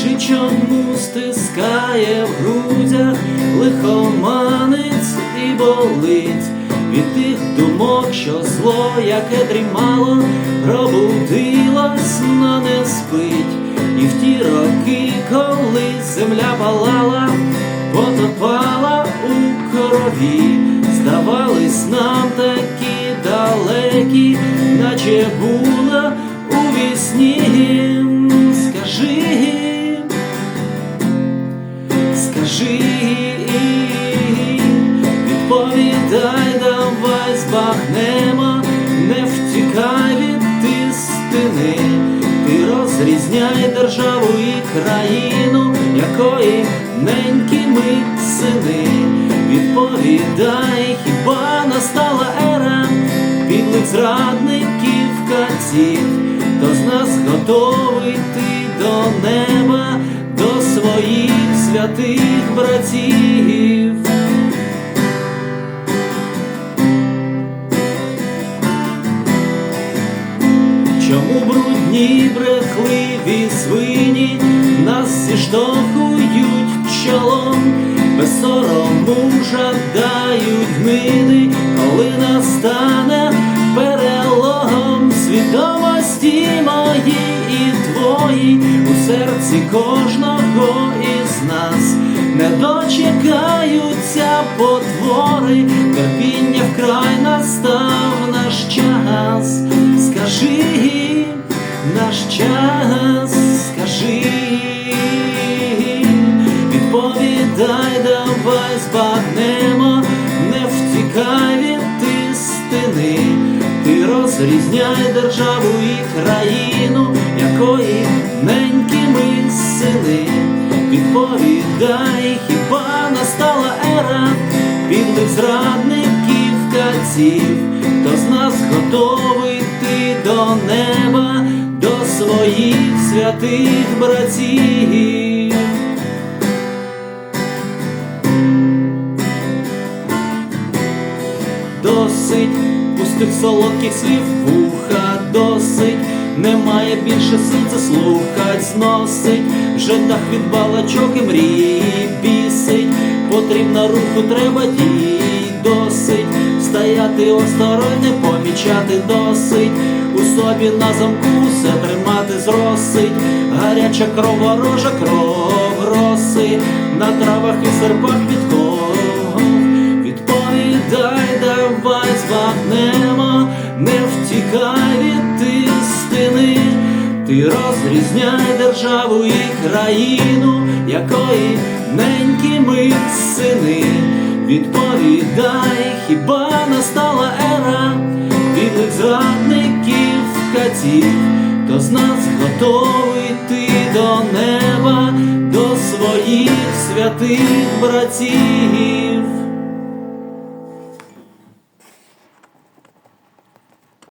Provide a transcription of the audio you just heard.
Скажи, чому стискає в грудях лихоманець і болить від тих думок, що зло, яке дрімало, пробудилось, но не спить, і в ті роки, коли земля палала, потопала у крові, здавались нам такі далекі, наче була у вісні. Скажи, відповідай, давай збагнемо, не втікай від істини, ти розрізняй державу і країну, якої ненькі ми сини. Відповідай, хіба настала ера підлих зрадників катів, хто з нас готовий йти до неба, до своїх святих братів. Чому брудні брехливі свині нас зіштовхують чолом, без сорому жадають гниди, коли настане перелом свідомості мої і твої у серці кожного наш час, скажи, відповідай, давай збагнемо, не втікай від істини, ти розрізняй державу і країну, якої ненькі ми сини. Відповідай, хіба настала ера підлих зрадників катів, хто з нас готовий йти до неба, своїх святих братів. Досить пустих солодких слів вуха, досить, немає більше сил це слухать, зносить, вже дах від балачок і мрій бісить, потрібна руху, треба дій, досить, стояти осторонь, не помічати досить, у собі на замку все тримати зросить, гаряча кров, ворожа кров, роси, на травах і серпах підков. Відповідай, давай збагнемо, не втікай від істини, ти розрізняй державу і країну, якої ненькі ми сини. Відповідай, хіба катів, хто з нас готовий йти до неба, до своїх святих братів.